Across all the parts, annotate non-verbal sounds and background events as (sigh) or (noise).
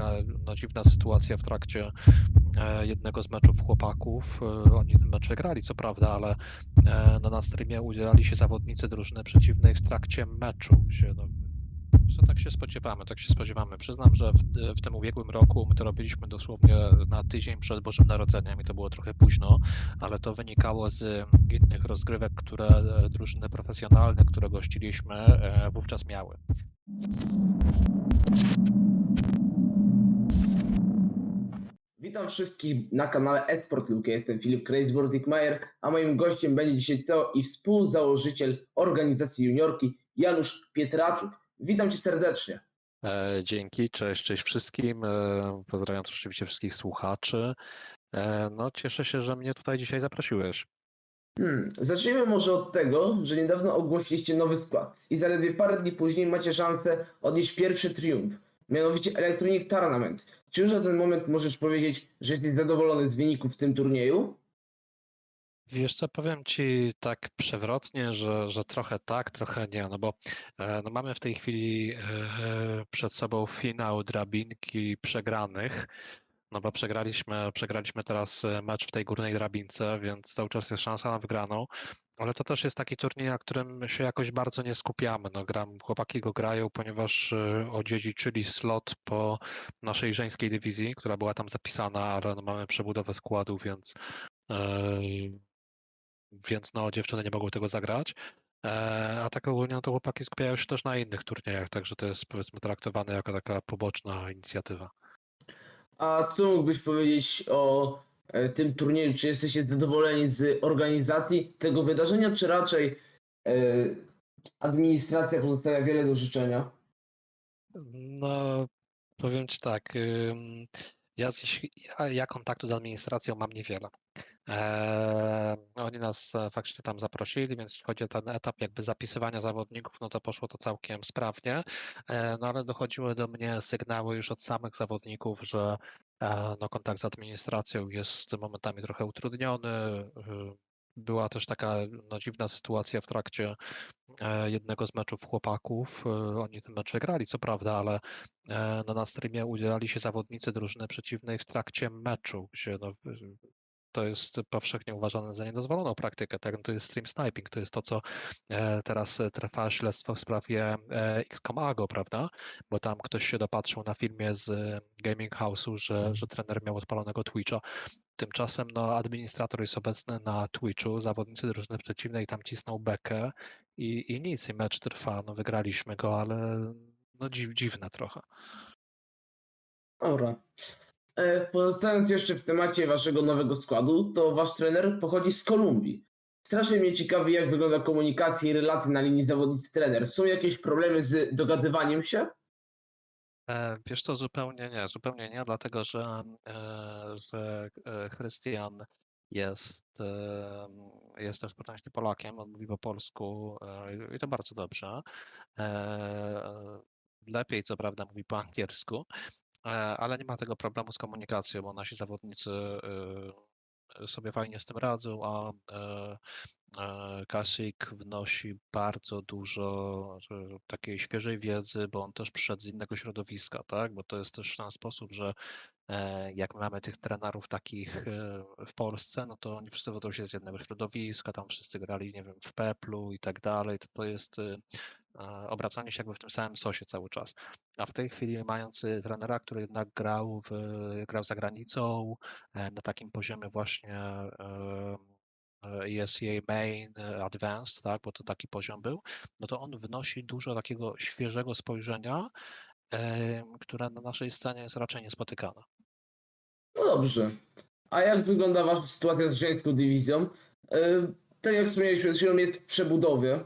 taka no, dziwna sytuacja w trakcie e, jednego z meczów chłopaków. E, Oni ten mecz wygrali, co prawda, ale e, no, na streamie udzielali się zawodnicy drużyny przeciwnej w trakcie meczu, gdzie no, tak się spodziewamy, tak się spodziewamy. Przyznam, że w, w tym ubiegłym roku my to robiliśmy dosłownie na tydzień przed Bożym Narodzeniem i to było trochę późno, ale to wynikało z innych rozgrywek, które drużyny profesjonalne, które gościliśmy, wówczas miały. Witam wszystkich na kanale Esport Luke. Jestem Filip Kreisbordik-Mayer, a moim gościem będzie dzisiaj CEO i współzałożyciel organizacji juniorki Janusz Pietraczuk. Witam cię serdecznie. E, Dzięki, cześć, cześć wszystkim. E, Pozdrawiam też oczywiście wszystkich słuchaczy. E, No, cieszę się, że mnie tutaj dzisiaj zaprosiłeś. Hmm. Zacznijmy może od tego, że niedawno ogłosiliście nowy skład i zaledwie parę dni później macie szansę odnieść pierwszy triumf, mianowicie Electronic Tournament. Czy już na ten moment możesz powiedzieć, że jesteś zadowolony z wyników w tym turnieju? Wiesz co, powiem ci tak przewrotnie, że, że trochę tak, trochę nie, no bo e, no mamy w tej chwili e, przed sobą finał drabinki przegranych, no bo przegraliśmy, przegraliśmy teraz e, mecz w tej górnej drabince, więc cały czas jest szansa na wygraną, ale to też jest taki turniej, na którym się jakoś bardzo nie skupiamy, no gram, chłopaki go grają, ponieważ e, odziedziczyli slot po naszej żeńskiej dywizji, która była tam zapisana, ale no mamy przebudowę składu, więc e, więc no dziewczyny nie mogły tego zagrać. A tak ogólnie no to chłopaki skupiają się też na innych turniejach, także to jest powiedzmy traktowane jako taka poboczna inicjatywa. A co mógłbyś powiedzieć o e, tym turnieju? Czy jesteście zadowoleni z organizacji tego wydarzenia, czy raczej e, administracja pozostawia wiele do życzenia? No, powiem ci tak, ja, ja kontaktu z administracją mam niewiele. Eee, oni nas e, faktycznie tam zaprosili, więc jeśli chodzi o ten etap jakby zapisywania zawodników, no to poszło to całkiem sprawnie. E, no ale dochodziły do mnie sygnały już od samych zawodników, że e, no, kontakt z administracją jest momentami trochę utrudniony. y, Była też taka no, dziwna sytuacja w trakcie e, jednego z meczów chłopaków. E, Oni ten mecz wygrali, co prawda, ale e, no, na streamie udzielali się zawodnicy drużyny przeciwnej w trakcie meczu, gdzie no, to jest powszechnie uważane za niedozwoloną praktykę. Tak? No To jest stream sniping, to jest to, co e, teraz e, trwa śledztwo w sprawie e, XCOM-AGO, prawda? Bo tam ktoś się dopatrzył na filmie z Gaming House'u, że, że trener miał odpalonego Twitcha. Tymczasem no, administrator jest obecny na Twitchu, zawodnicy drużyny przeciwnej tam cisną bekę i, i nic, i mecz trwa. No, wygraliśmy go, ale no, dziw, dziwne trochę. Dobra. E, Pozostając jeszcze w temacie waszego nowego składu, to wasz trener pochodzi z Kolumbii. Strasznie mnie ciekawi, jak wygląda komunikacja i relacje na linii zawodnicy-trener. Są jakieś problemy z dogadywaniem się? E, Wiesz co, zupełnie nie, zupełnie nie, dlatego że, e, że jest, jest też potężnie Polakiem, on mówi po polsku i to bardzo dobrze. Lepiej, co prawda, mówi po angielsku, ale nie ma tego problemu z komunikacją, bo nasi zawodnicy e, sobie fajnie z tym radzą, a e, e, Kasik wnosi bardzo dużo e, takiej świeżej wiedzy, bo on też przyszedł z innego środowiska, tak? Bo to jest też ten sposób, że e, jak mamy tych trenerów takich e, w Polsce, no to oni wszyscy wodzą się z jednego środowiska, tam wszyscy grali, nie wiem, w Peplu i tak dalej, to, to jest e, e, obracanie się jakby w tym samym sosie cały czas. A w tej chwili mając e, trenera, który jednak grał, w, grał za granicą, e, na takim poziomie właśnie e, e, ESEA Main, e, Advanced, tak, bo to taki poziom był, no to on wnosi dużo takiego świeżego spojrzenia, które na naszej scenie jest raczej niespotykane. No dobrze. A jak wygląda wasza sytuacja z żeńską dywizją? E, Tak jak wspomniałeś przed jest w przebudowie.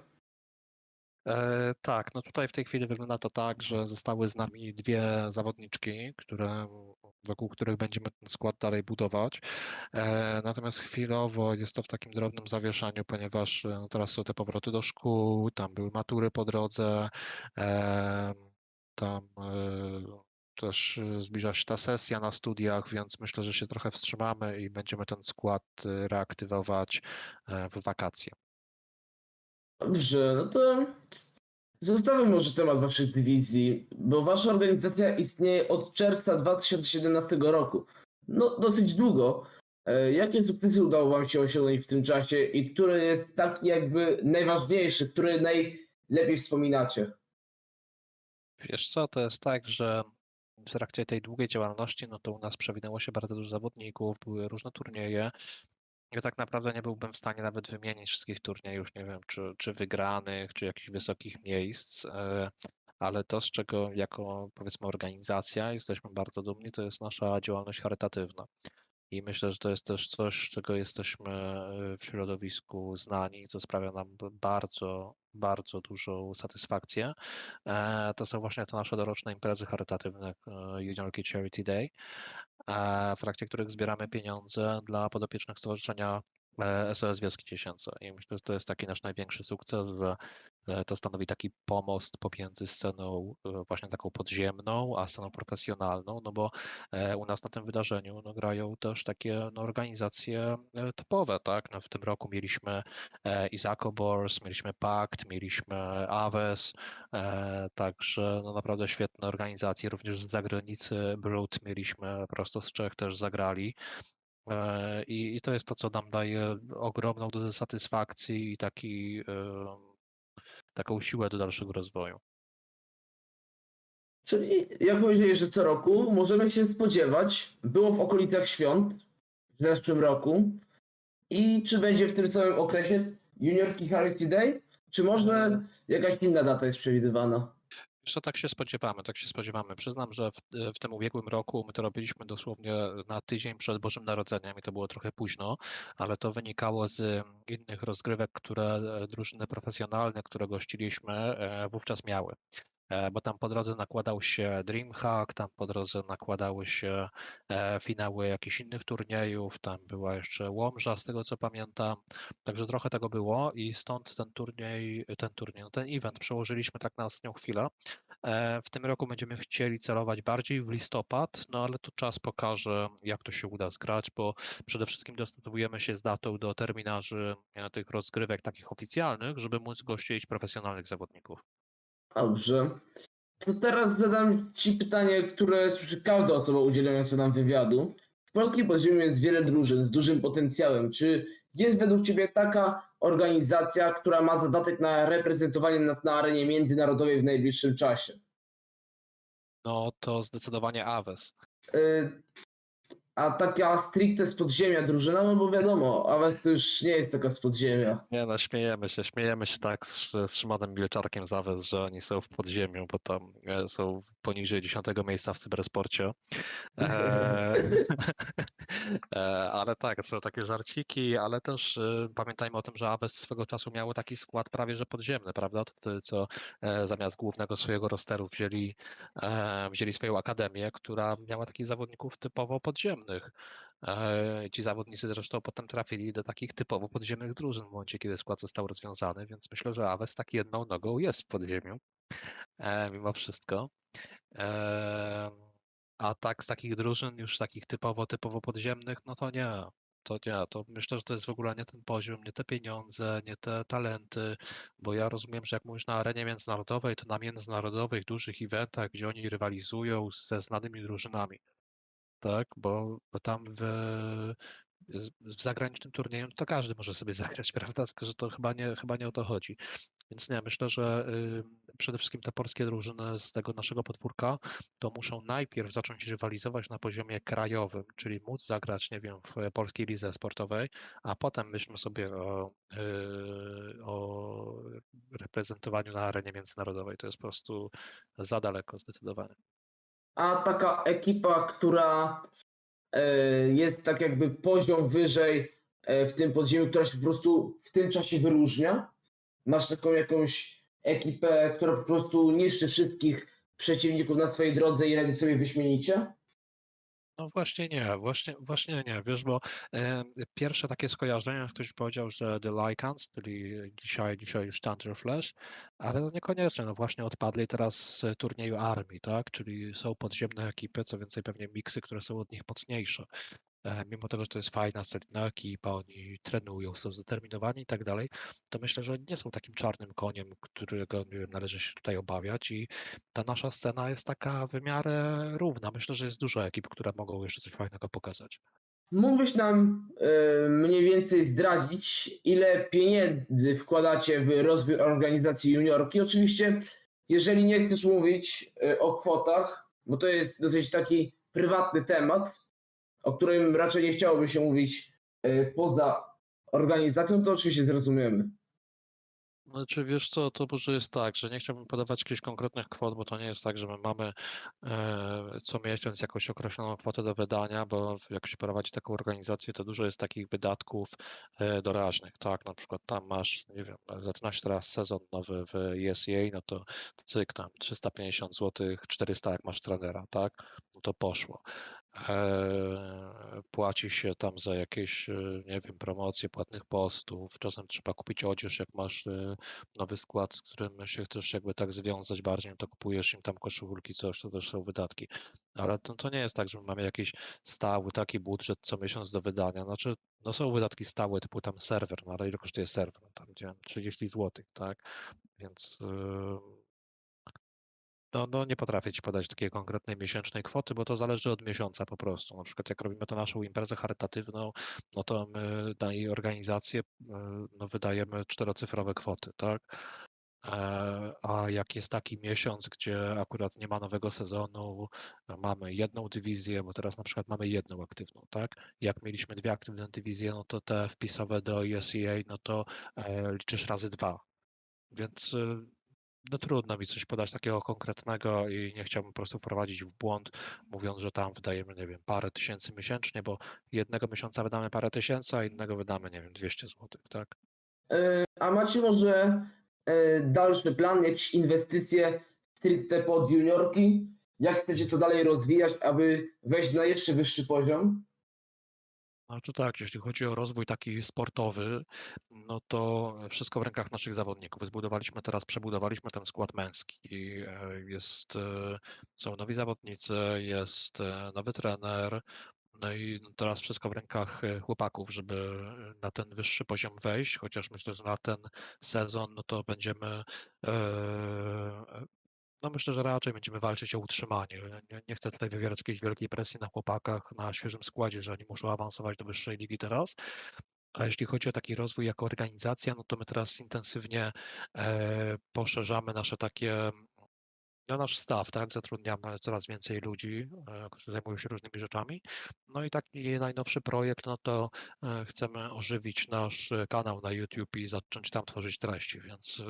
E, tak, no tutaj w tej chwili wygląda to tak, że zostały z nami dwie zawodniczki, które, wokół których będziemy ten skład dalej budować. E, natomiast chwilowo jest to w takim drobnym zawieszeniu, ponieważ e, no teraz są te powroty do szkół, tam były matury po drodze, e, tam e, też e, zbliża się ta sesja na studiach, więc myślę, że się trochę wstrzymamy i będziemy ten skład e, reaktywować e, w wakacje. Dobrze, no to Zostawmy może temat waszych dywizji, bo wasza organizacja istnieje od czerwca 2017 roku. No, dosyć długo. Jakie sukcesy udało wam się osiągnąć w tym czasie i który jest taki jakby najważniejszy, który najlepiej wspominacie? Wiesz co, to jest tak, że w trakcie tej długiej działalności, no to u nas przewinęło się bardzo dużo zawodników, były różne turnieje. Ja tak naprawdę nie byłbym w stanie nawet wymienić wszystkich turniejów, nie wiem, czy, czy wygranych, czy jakichś wysokich miejsc, e, ale to, z czego jako powiedzmy organizacja jesteśmy bardzo dumni, to jest nasza działalność charytatywna. I myślę, że to jest też coś, czego jesteśmy e, w środowisku znani, co sprawia nam bardzo, bardzo dużą satysfakcję. E, To są właśnie te nasze doroczne imprezy charytatywne, e, Juniorki Charity Day, e, w trakcie których zbieramy pieniądze dla podopiecznych Stowarzyszenia SOS Wioski Dziecięce. I myślę, że to jest taki nasz największy sukces, że e, to stanowi taki pomost pomiędzy sceną e, właśnie taką podziemną, a sceną profesjonalną, no bo e, u nas na tym wydarzeniu no, grają też takie no, organizacje e, topowe, tak? No, w tym roku mieliśmy e, Isako Bors, mieliśmy Pakt, mieliśmy Aves, e, także no, naprawdę świetne organizacje, również z zagranicy Broad mieliśmy, prosto z Czech też zagrali. E, I, I to jest to, co nam daje ogromną dozę satysfakcji i taki, e, taką siłę do dalszego rozwoju. Czyli, jak powiedzieli, że co roku możemy się spodziewać, było w okolicach świąt w zeszłym roku i czy będzie w tym samym okresie Juniorki Charity Day, czy może jakaś inna data jest przewidywana? Jeszcze tak się spodziewamy, tak się spodziewamy. Przyznam, że w, w tym ubiegłym roku my to robiliśmy dosłownie na tydzień przed Bożym Narodzeniem i to było trochę późno, ale to wynikało z innych rozgrywek, które e, drużyny profesjonalne, które gościliśmy, e, wówczas miały. E, Bo tam po drodze nakładał się Dreamhack, tam po drodze nakładały się e, finały jakichś innych turniejów, tam była jeszcze Łomża, z tego co pamiętam. Także trochę tego było i stąd ten turniej, ten turniej, no ten event przełożyliśmy tak na ostatnią chwilę. E, W tym roku będziemy chcieli celować bardziej w listopad, no ale tu czas pokaże, jak to się uda zgrać, bo przede wszystkim dostosowujemy się z datą do terminarzy tych rozgrywek takich oficjalnych, żeby móc gościć profesjonalnych zawodników. Dobrze. To teraz zadam Ci pytanie, które słyszy każda osoba udzielająca nam wywiadu. W polskim podziemiu jest wiele drużyn z dużym potencjałem. Czy jest według Ciebie taka organizacja, która ma zadatek na reprezentowanie nas na arenie międzynarodowej w najbliższym czasie? No to zdecydowanie Aves. Y, A taka stricte z podziemia drużyna, no bo wiadomo, Aves to już nie jest taka z podziemia. Nie no, śmiejemy się, śmiejemy się tak z, z Szymonem Milczarkiem z że oni są w podziemiu, bo tam e, są poniżej 10 miejsca w cybersporcie. E, (laughs) e, ale tak, są takie żarciki, ale też e, pamiętajmy o tym, że Aves swego czasu miało taki skład prawie że podziemny, prawda? To, to, co zamiast głównego swojego rosteru wzięli, wzięli swoją akademię, która miała takich zawodników typowo podziemnych. E, Ci zawodnicy zresztą potem trafili do takich typowo podziemnych drużyn w momencie, kiedy skład został rozwiązany, więc myślę, że Aves tak jedną nogą jest w podziemiu, e, mimo wszystko. E, A tak z takich drużyn, już takich typowo, typowo podziemnych, no to nie. To nie, to myślę, że to jest w ogóle nie ten poziom, nie te pieniądze, nie te talenty, bo ja rozumiem, że jak mówisz na arenie międzynarodowej, to na międzynarodowych dużych eventach, gdzie oni rywalizują ze znanymi drużynami, tak? Bo, bo tam w, w zagranicznym turnieju to każdy może sobie (laughs) zagrać, prawda? Tylko, że to chyba nie, chyba nie o to chodzi. Więc nie, myślę, że y, przede wszystkim te polskie drużyny z tego naszego podwórka to muszą najpierw zacząć rywalizować na poziomie krajowym, czyli móc zagrać, nie wiem, w polskiej lidze sportowej, a potem myślmy sobie o, y, o reprezentowaniu na arenie międzynarodowej. To jest po prostu za daleko zdecydowanie. A taka ekipa, która e, jest tak jakby poziom wyżej e, w tym podziemiu, która się po prostu w tym czasie wyróżnia? Masz taką jakąś ekipę, która po prostu niszczy wszystkich przeciwników na swojej drodze i radzi sobie wyśmienicie? No właśnie nie, właśnie, właśnie nie, wiesz, bo e, pierwsze takie skojarzenia, ktoś powiedział, że The Lycans, czyli dzisiaj, dzisiaj już Thunder Flash, ale no niekoniecznie, no właśnie odpadli teraz z turnieju armii, tak, czyli są podziemne ekipy, co więcej pewnie miksy, które są od nich mocniejsze. E, mimo tego, że to jest fajna, solidna ekipa, oni trenują, są zdeterminowani i tak dalej, to myślę, że oni nie są takim czarnym koniem, którego wiem, należy się tutaj obawiać i ta nasza scena jest taka w miarę równa. Myślę, że jest dużo ekip, które mogą jeszcze coś fajnego pokazać. Mógłbyś nam e, mniej więcej zdradzić, ile pieniędzy wkładacie w rozwój organizacji juniorki? Oczywiście, jeżeli nie chcesz mówić e, o kwotach, bo to jest dosyć taki prywatny temat, o którym raczej nie chciałoby się mówić e, poza organizacją, to oczywiście zrozumiemy. Znaczy, wiesz co, to może jest tak, że nie chciałbym podawać jakichś konkretnych kwot, bo to nie jest tak, że my mamy e, co miesiąc jakąś określoną kwotę do wydania, bo jak się prowadzi taką organizację, to dużo jest takich wydatków e, doraźnych, tak? Na przykład tam masz, nie wiem, zaczyna się teraz sezon nowy w ESA, no to cyk tam 350 zł, 400 jak masz trenera, tak? No to poszło. Eee, płaci się tam za jakieś, e, nie wiem, promocje płatnych postów. Czasem trzeba kupić odzież, jak masz e, nowy skład, z którym się chcesz jakby tak związać bardziej, no to kupujesz im tam koszulki, coś, to też są wydatki. Ale to, to nie jest tak, że my mamy jakiś stały taki budżet co miesiąc do wydania. Znaczy, no są wydatki stałe, typu tam serwer, no ale ile kosztuje serwer? Tam, gdzie 30 zł, tak? Więc yy, no, no nie potrafię ci podać takiej konkretnej miesięcznej kwoty, bo to zależy od miesiąca po prostu. Na przykład jak robimy tę naszą imprezę charytatywną, no to my na jej organizację y, no, wydajemy czterocyfrowe kwoty, tak? E, A jak jest taki miesiąc, gdzie akurat nie ma nowego sezonu, mamy jedną dywizję, bo teraz na przykład mamy jedną aktywną, tak? Jak mieliśmy dwie aktywne dywizje, no to te wpisowe do ESEA, no to e, liczysz razy dwa. Więc no trudno mi coś podać takiego konkretnego i nie chciałbym po prostu wprowadzić w błąd, mówiąc, że tam wydajemy, nie wiem, parę tysięcy miesięcznie, bo jednego miesiąca wydamy parę tysięcy, a innego wydamy, nie wiem, 200 zł, tak? E, A macie może e, dalszy plan, jakieś inwestycje stricte pod juniorki? Jak chcecie to dalej rozwijać, aby wejść na jeszcze wyższy poziom? Znaczy tak, jeśli chodzi o rozwój taki sportowy, no to wszystko w rękach naszych zawodników. Zbudowaliśmy teraz, przebudowaliśmy ten skład męski. e, Jest, e, są nowi zawodnicy, jest e, nowy trener. No i teraz wszystko w rękach chłopaków, żeby na ten wyższy poziom wejść, chociaż myślę, że na ten sezon, no to będziemy no myślę, że raczej będziemy walczyć o utrzymanie. Nie, nie chcę tutaj wywierać jakiejś wielkiej presji na chłopakach, na świeżym składzie, że oni muszą awansować do wyższej ligi teraz. A jeśli chodzi o taki rozwój jako organizacja, no to my teraz intensywnie e, poszerzamy nasze takie, no nasz staw, tak? Zatrudniamy coraz więcej ludzi, e, którzy zajmują się różnymi rzeczami. No i taki najnowszy projekt, no to e, chcemy ożywić nasz e, kanał na YouTube i zacząć tam tworzyć treści, więc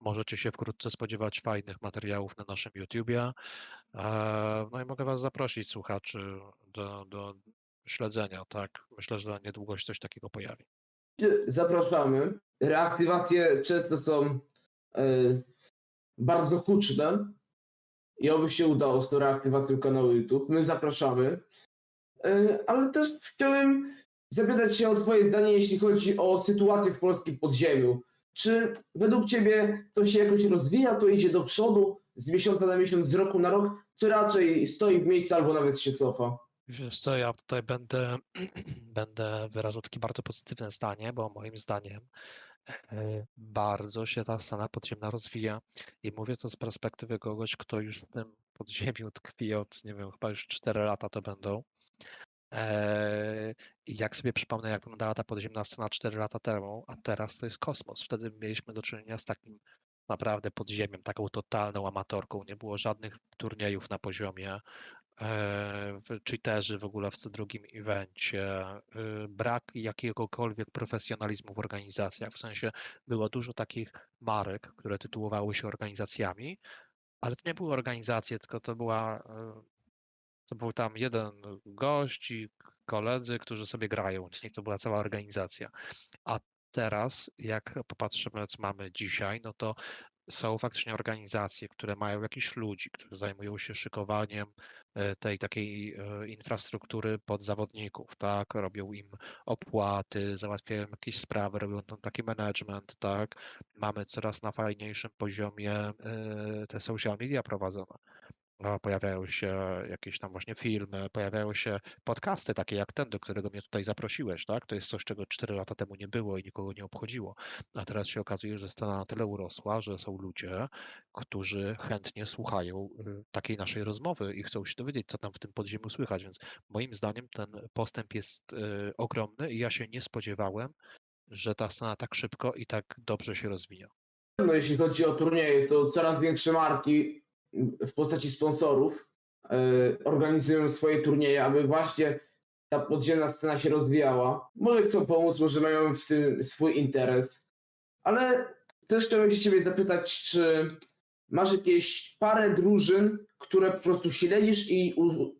możecie się wkrótce spodziewać fajnych materiałów na naszym YouTubie. No i mogę Was zaprosić, słuchaczy, do, do śledzenia, tak? Myślę, że niedługo się coś takiego pojawi. Zapraszamy. Reaktywacje często są bardzo huczne i oby się udało z tą reaktywacją kanału YouTube. My zapraszamy. E, ale też chciałem zapytać się o Twoje zdanie, jeśli chodzi o sytuację w polskim podziemiu. Czy według Ciebie to się jakoś rozwija, to idzie do przodu z miesiąca na miesiąc, z roku na rok, czy raczej stoi w miejscu albo nawet się cofa? Wiesz co, ja tutaj będę, (clears throat) będę wyrażał takie bardzo pozytywne zdanie, bo moim zdaniem bardzo się ta scena podziemna rozwija i mówię to z perspektywy kogoś, kto już w tym podziemiu (laughs) tkwi od, nie wiem, chyba już 4 lata to będą. Eee, I jak sobie przypomnę, jak wyglądała ta podziemna scena 4 lata temu, a teraz to jest kosmos. Wtedy mieliśmy do czynienia z takim naprawdę podziemiem, taką totalną amatorką. Nie było żadnych turniejów na poziomie. Eee, w- cheaterzy w ogóle w co drugim evencie, y, brak jakiegokolwiek profesjonalizmu w organizacjach. W sensie było dużo takich marek, które tytułowały się organizacjami, ale to nie były organizacje, tylko to była y, to był tam jeden gość i koledzy, którzy sobie grają, czyli to była cała organizacja. A teraz, jak popatrzymy, co mamy dzisiaj, no to są faktycznie organizacje, które mają jakichś ludzi, którzy zajmują się szykowaniem e, tej takiej e, infrastruktury pod zawodników, tak? Robią im opłaty, załatwiają jakieś sprawy, robią tam taki management, tak? Mamy coraz na fajniejszym poziomie e, te social media prowadzone pojawiają się jakieś tam właśnie filmy, pojawiają się podcasty takie jak ten, do którego mnie tutaj zaprosiłeś, tak? To jest coś, czego 4 lata temu nie było i nikogo nie obchodziło. A teraz się okazuje, że scena na tyle urosła, że są ludzie, którzy chętnie słuchają y, takiej naszej rozmowy i chcą się dowiedzieć, co tam w tym podziemiu słychać. Więc moim zdaniem ten postęp jest y, ogromny i ja się nie spodziewałem, że ta scena tak szybko i tak dobrze się rozwija. No, jeśli chodzi o turnieje, to coraz większe marki w postaci sponsorów e, organizują swoje turnieje, aby właśnie ta podziemna scena się rozwijała. Może chcą pomóc, może mają w tym swój interes, ale też chciałbym się ciebie zapytać, czy masz jakieś parę drużyn, które po prostu śledzisz i, u,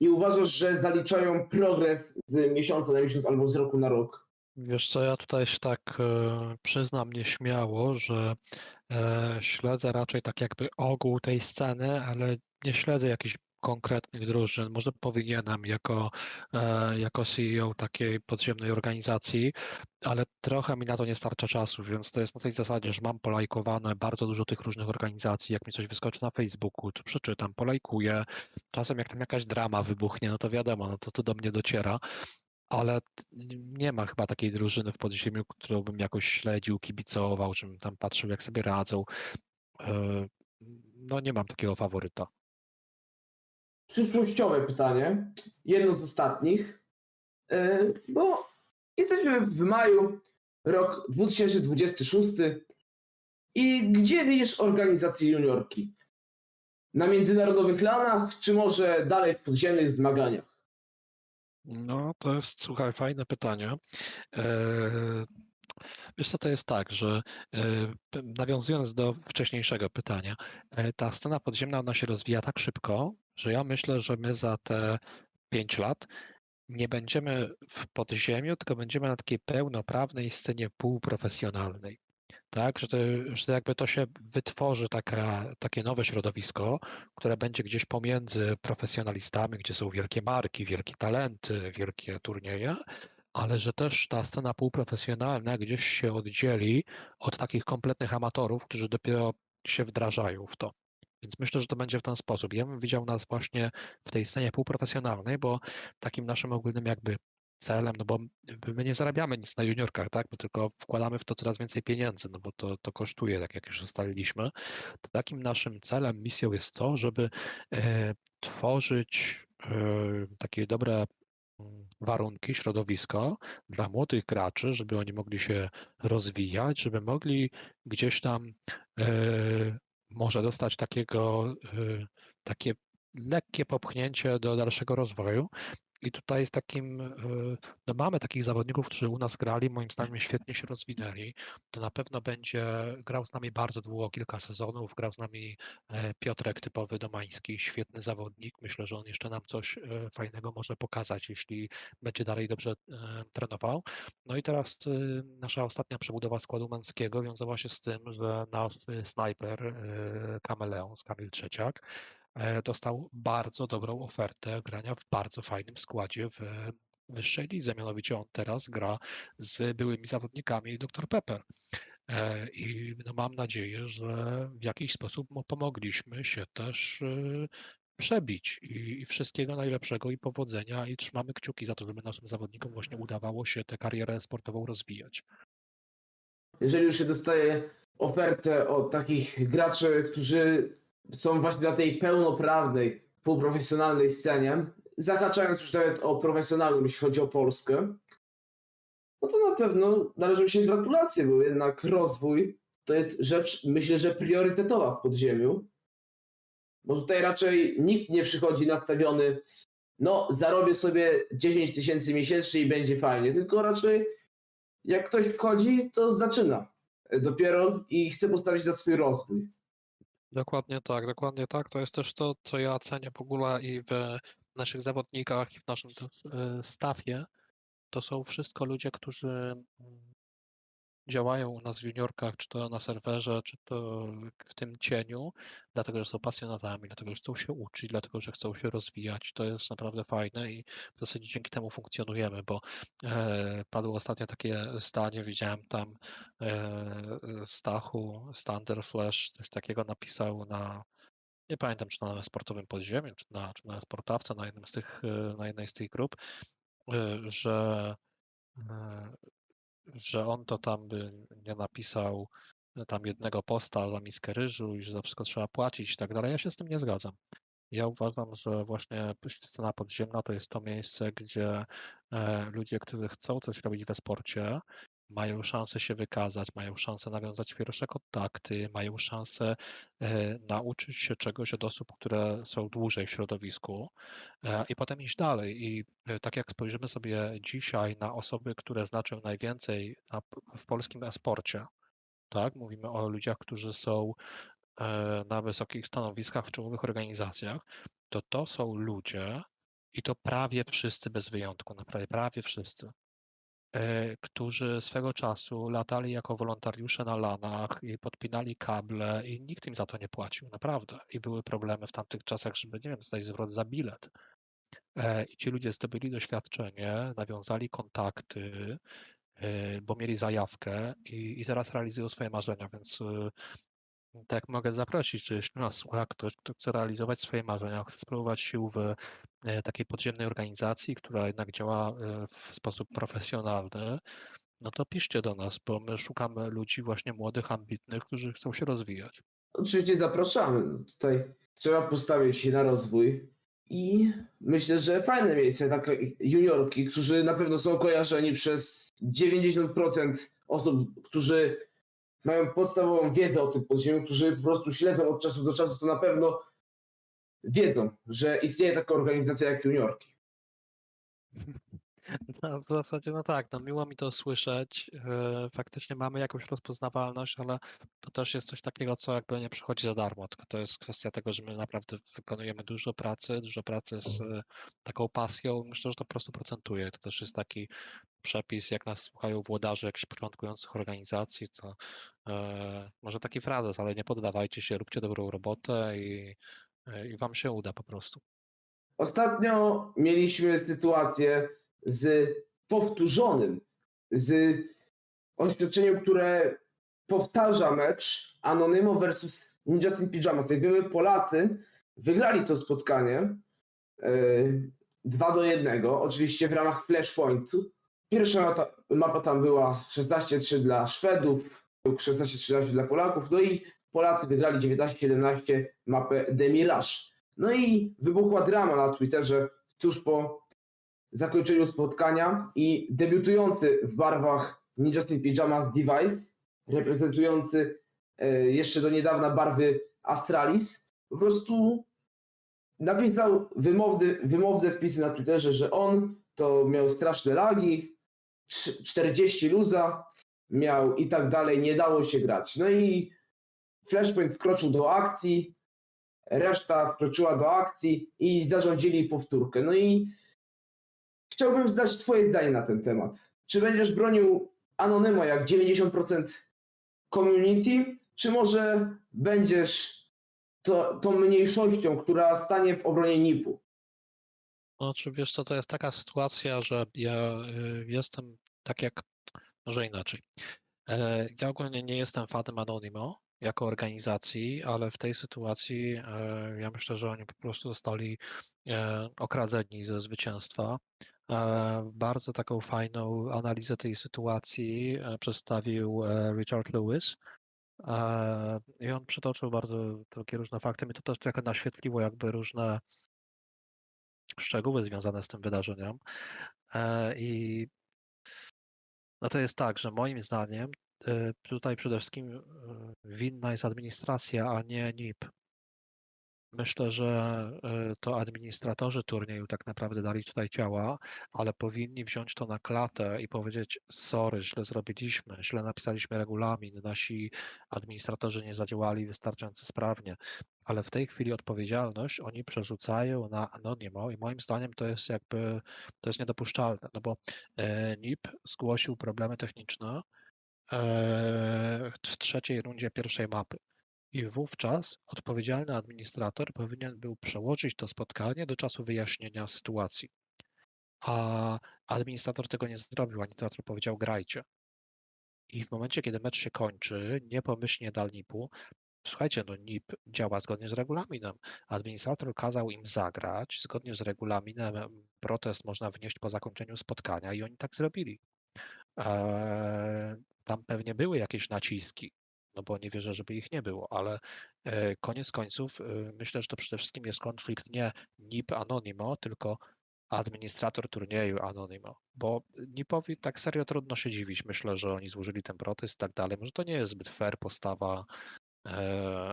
i uważasz, że zaliczają progres z miesiąca na miesiąc albo z roku na rok? Wiesz co, ja tutaj się tak e, przyznam nieśmiało, że e, śledzę raczej tak jakby ogół tej sceny, ale nie śledzę jakichś konkretnych drużyn. Może powinienem jako, e, jako CEO takiej podziemnej organizacji, ale trochę mi na to nie starcza czasu, więc to jest na tej zasadzie, że mam polajkowane bardzo dużo tych różnych organizacji. Jak mi coś wyskoczy na Facebooku, to przeczytam, polajkuję. Czasem jak tam jakaś drama wybuchnie, no to wiadomo, no to to do mnie dociera ale nie ma chyba takiej drużyny w podziemiu, którą bym jakoś śledził, kibicował, czym tam patrzył, jak sobie radzą. E, No nie mam takiego faworyta. przyszłościowe pytanie, jedno z ostatnich, e, bo jesteśmy w maju, rok 2026 i gdzie widzisz organizację juniorki? Na międzynarodowych lanach, czy może dalej w podziemnych zmaganiach? No, to jest, słuchaj, fajne pytanie. E, Wiesz co, to jest tak, że e, nawiązując do wcześniejszego pytania, e, ta scena podziemna, ona się rozwija tak szybko, że ja myślę, że my za te 5 lat nie będziemy w podziemiu, tylko będziemy na takiej pełnoprawnej scenie półprofesjonalnej. Tak, że to, że jakby to się wytworzy taka, takie nowe środowisko, które będzie gdzieś pomiędzy profesjonalistami, gdzie są wielkie marki, wielkie talenty, wielkie turnieje, ale że też ta scena półprofesjonalna gdzieś się oddzieli od takich kompletnych amatorów, którzy dopiero się wdrażają w to. Więc myślę, że to będzie w ten sposób. Ja bym widział nas właśnie w tej scenie półprofesjonalnej, bo takim naszym ogólnym jakby celem, no bo my nie zarabiamy nic na juniorkach, tak? My tylko wkładamy w to coraz więcej pieniędzy, no bo to, to kosztuje, tak jak już ustaliliśmy. To takim naszym celem, misją jest to, żeby e, tworzyć e, takie dobre mm, warunki, środowisko dla młodych graczy, żeby oni mogli się rozwijać, żeby mogli gdzieś tam e, może dostać takiego, e, takie lekkie popchnięcie do dalszego rozwoju. I tutaj z takim, e, no mamy takich zawodników, którzy u nas grali, moim zdaniem świetnie się rozwinęli. To na pewno będzie grał z nami bardzo długo, kilka sezonów, grał z nami e, Piotrek typowy domański, świetny zawodnik. Myślę, że on jeszcze nam coś e, fajnego może pokazać, jeśli będzie dalej dobrze trenował. No i teraz nasza ostatnia przebudowa składu męskiego wiązała się z tym, że nasz snajper Kameleon, Kamil Trzeciak, dostał bardzo dobrą ofertę grania w bardzo fajnym składzie w e, wyższej lidze. Mianowicie on teraz gra z byłymi zawodnikami dr Pepper. E, I no mam nadzieję, że w jakiś sposób mu pomogliśmy się też e, przebić i wszystkiego najlepszego i powodzenia i trzymamy kciuki za to, żeby naszym zawodnikom właśnie udawało się tę karierę sportową rozwijać. Jeżeli już się dostaje ofertę od takich graczy, którzy są właśnie na tej pełnoprawnej, półprofesjonalnej scenie, zahaczając już nawet o profesjonalną, jeśli chodzi o Polskę, no to na pewno należą się gratulacje, bo jednak rozwój to jest rzecz, myślę, że priorytetowa w podziemiu. Bo tutaj raczej nikt nie przychodzi nastawiony, no zarobię sobie 10 tysięcy miesięcznie i będzie fajnie, tylko raczej jak ktoś wchodzi, to zaczyna dopiero i chce postawić na swój rozwój. Dokładnie tak, dokładnie tak. To jest też to, co ja cenię w ogóle i w naszych zawodnikach, i w naszym e, stafie. To są wszystko ludzie, którzy mm, działają u nas w juniorkach, czy to na serwerze, czy to w tym cieniu, dlatego że są pasjonatami, dlatego że chcą się uczyć, dlatego że chcą się rozwijać. To jest naprawdę fajne i w zasadzie dzięki temu funkcjonujemy, bo e, padło ostatnio takie zdanie, widziałem tam e, Stachu, Standard Flash, coś takiego napisał na nie pamiętam czy na sportowym podziemiu, czy na, czy na sportawce, na, jednym z tych, e, na jednej z tych grup, e, że, e, że on to tam by nie napisał e, tam jednego posta za miskę ryżu i że za wszystko trzeba płacić i tak dalej. Ja się z tym nie zgadzam. Ja uważam, że właśnie scena podziemna to jest to miejsce, gdzie e, ludzie, którzy chcą coś robić we sporcie, mają szansę się wykazać, mają szansę nawiązać pierwsze kontakty, mają szansę e, nauczyć się czegoś od osób, które są dłużej w środowisku e, i potem iść dalej. I e, tak jak spojrzymy sobie dzisiaj na osoby, które znaczą najwięcej na, w polskim e-sporcie, tak? Mówimy o ludziach, którzy są e, na wysokich stanowiskach w czołowych organizacjach, to to są ludzie, i to prawie wszyscy bez wyjątku, naprawdę prawie wszyscy, którzy swego czasu latali jako wolontariusze na lanach i podpinali kable i nikt im za to nie płacił, naprawdę. I były problemy w tamtych czasach, żeby, nie wiem, dostać zwrot za bilet. E, I ci ludzie zdobyli doświadczenie, nawiązali kontakty, e, bo mieli zajawkę i, i teraz realizują swoje marzenia, więc e, tak mogę zaprosić, jeśli nas słucha ktoś, kto chce realizować swoje marzenia, chce spróbować sił w e, takiej podziemnej organizacji, która jednak działa e, w sposób profesjonalny, no to piszcie do nas, bo my szukamy ludzi właśnie młodych, ambitnych, którzy chcą się rozwijać. Oczywiście zapraszamy. No Tutaj trzeba postawić się na rozwój. I myślę, że fajne miejsce, takie juniorki, którzy na pewno są kojarzeni przez 90% osób, którzy mają podstawową wiedzę o tym podziemiu, którzy po prostu śledzą od czasu do czasu, to na pewno wiedzą, że istnieje taka organizacja jak juniorki. (laughs) No, w zasadzie no tak, no miło mi to słyszeć. e, Faktycznie mamy jakąś rozpoznawalność, ale to też jest coś takiego, co jakby nie przychodzi za darmo, tylko to jest kwestia tego, że my naprawdę wykonujemy dużo pracy, dużo pracy z e, taką pasją. Myślę, że to po prostu procentuje. To też jest taki przepis, jak nas słuchają włodarze jakichś początkujących organizacji, to e, może taki frazes, ale nie poddawajcie się, róbcie dobrą robotę i, e, i wam się uda po prostu. Ostatnio mieliśmy sytuację z powtórzonym, z oświadczeniem, które powtarza mecz Anonymo versus Team Pyjamas. Jak wiemy, Polacy wygrali to spotkanie yy, 2 do 1, oczywiście w ramach Flashpointu. Pierwsza mapa, mapa tam była 16-3 dla Szwedów, 16-13 dla Polaków, no i Polacy wygrali 19-17 mapę Demirage. No i wybuchła drama na Twitterze tuż po zakończeniu spotkania i debiutujący w barwach Ninja Steel Pyjamas Device, reprezentujący e, jeszcze do niedawna barwy Astralis, po prostu napisał wymowne, wymowne wpisy na Twitterze, że on to miał straszne lagi, 40 luza miał i tak dalej, nie dało się grać. No i Flashpoint wkroczył do akcji, reszta wkroczyła do akcji i zarządzili powtórkę. No i chciałbym znać Twoje zdanie na ten temat. Czy będziesz bronił Anonyma jak 90% community, czy może będziesz to, tą mniejszością, która stanie w obronie NIP-u? No, czy wiesz co, to jest taka sytuacja, że ja y, jestem tak jak, może inaczej. E, Ja ogólnie nie jestem fanem Anonimo jako organizacji, ale w tej sytuacji e, ja myślę, że oni po prostu zostali e, okradzeni ze zwycięstwa. Bardzo taką fajną analizę tej sytuacji przedstawił Richard Lewis. I on przytoczył bardzo takie różne fakty. Mnie to też trochę naświetliło jakby różne szczegóły związane z tym wydarzeniem. E, I no to jest tak, że moim zdaniem e, tutaj przede wszystkim e, winna jest administracja, a nie NIP. Myślę, że e, to administratorzy turnieju tak naprawdę dali tutaj ciała, ale powinni wziąć to na klatę i powiedzieć: Sorry, źle zrobiliśmy, źle napisaliśmy regulamin, nasi administratorzy nie zadziałali wystarczająco sprawnie. Ale w tej chwili odpowiedzialność oni przerzucają na Anonimo i moim zdaniem to jest jakby to jest niedopuszczalne, no bo e, NIP zgłosił problemy techniczne e, w trzeciej rundzie pierwszej mapy. I wówczas odpowiedzialny administrator powinien był przełożyć to spotkanie do czasu wyjaśnienia sytuacji. A administrator tego nie zrobił, administrator powiedział grajcie. I w momencie, kiedy mecz się kończy, niepomyślnie dal NIP-u, słuchajcie, no NIP działa zgodnie z regulaminem. Administrator kazał im zagrać, zgodnie z regulaminem em, protest można wnieść po zakończeniu spotkania i oni tak zrobili. Eee, Tam pewnie były jakieś naciski, no bo nie wierzę, żeby ich nie było, ale e, koniec końców e, myślę, że to przede wszystkim jest konflikt nie NIP Anonimo, tylko administrator turnieju Anonimo, bo NIP-owi tak serio trudno się dziwić. Myślę, że oni złożyli ten protest i tak dalej. Może to nie jest zbyt fair postawa,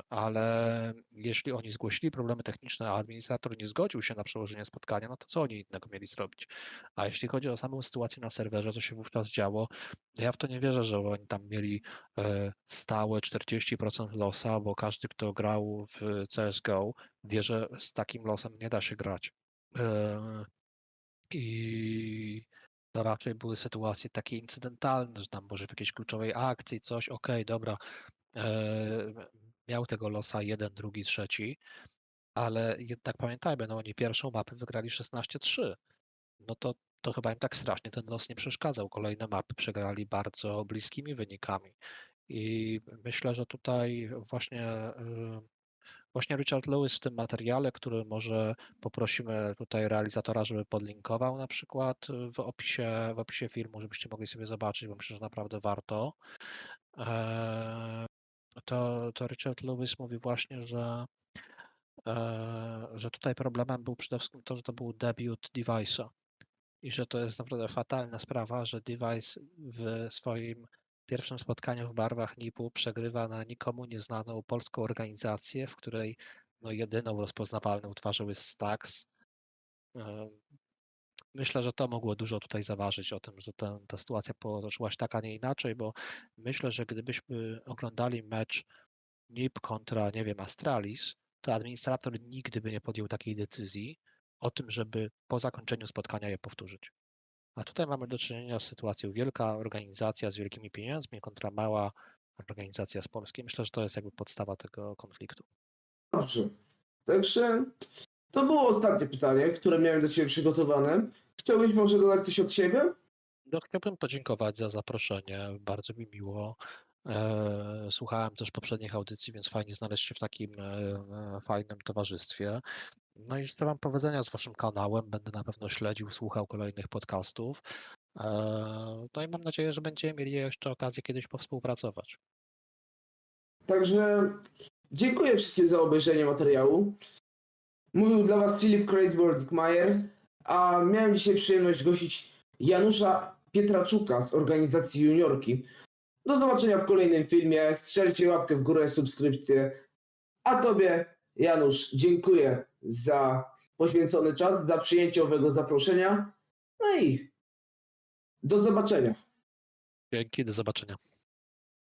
ale jeśli oni zgłosili problemy techniczne, a administrator nie zgodził się na przełożenie spotkania, no to co oni innego mieli zrobić? A jeśli chodzi o samą sytuację na serwerze, co się wówczas działo, ja w to nie wierzę, że oni tam mieli e, stałe 40% losa, bo każdy, kto grał w CSGO, wie, że z takim losem nie da się grać. E, I to raczej były sytuacje takie incydentalne, że tam może w jakiejś kluczowej akcji coś, okej, dobra, e, miał tego losa jeden, drugi, trzeci, ale jednak pamiętajmy, no oni pierwszą mapę wygrali 16-3. No to, to chyba im tak strasznie ten los nie przeszkadzał. Kolejne mapy przegrali bardzo bliskimi wynikami. I myślę, że tutaj właśnie, y, właśnie Richard Lewis w tym materiale, który może poprosimy tutaj realizatora, żeby podlinkował na przykład y, w opisie, w opisie filmu, żebyście mogli sobie zobaczyć, bo myślę, że naprawdę warto. To, to Richard Lewis mówi właśnie, że e, że tutaj problemem był przede wszystkim to, że to był debiut device'a i że to jest naprawdę fatalna sprawa, że device w swoim pierwszym spotkaniu w barwach NIP-u przegrywa na nikomu nieznaną polską organizację, w której no, jedyną rozpoznawalną twarzą jest Stax. Myślę, że to mogło dużo tutaj zaważyć o tym, że ta, ta sytuacja potoczyła się tak, a nie inaczej, bo myślę, że gdybyśmy oglądali mecz NIP kontra, nie wiem, Astralis, to administrator nigdy by nie podjął takiej decyzji o tym, żeby po zakończeniu spotkania je powtórzyć. A tutaj mamy do czynienia z sytuacją wielka organizacja z wielkimi pieniędzmi kontra mała organizacja z Polski. Myślę, że to jest jakby podstawa tego konfliktu. Dobrze. Także to było ostatnie pytanie, które miałem do Ciebie przygotowane. Chciałbyś może dodać coś od siebie? No, chciałbym podziękować za zaproszenie. Bardzo mi miło. E, Słuchałem też poprzednich audycji, więc fajnie znaleźć się w takim e, e, fajnym towarzystwie. No i życzę Wam powodzenia z Waszym kanałem. Będę na pewno śledził, słuchał kolejnych podcastów. No i mam nadzieję, że będziemy mieli jeszcze okazję kiedyś powspółpracować. Także dziękuję wszystkim za obejrzenie materiału. Mówił dla Was Filip Kreisberg-Mayer, a miałem dzisiaj przyjemność gościć Janusza Pietraczuka z organizacji Juniorki. Do zobaczenia w kolejnym filmie. Strzelcie łapkę w górę, subskrypcję. A Tobie, Janusz, dziękuję za poświęcony czas, za przyjęcie owego zaproszenia. No i do zobaczenia. Dzięki, do zobaczenia.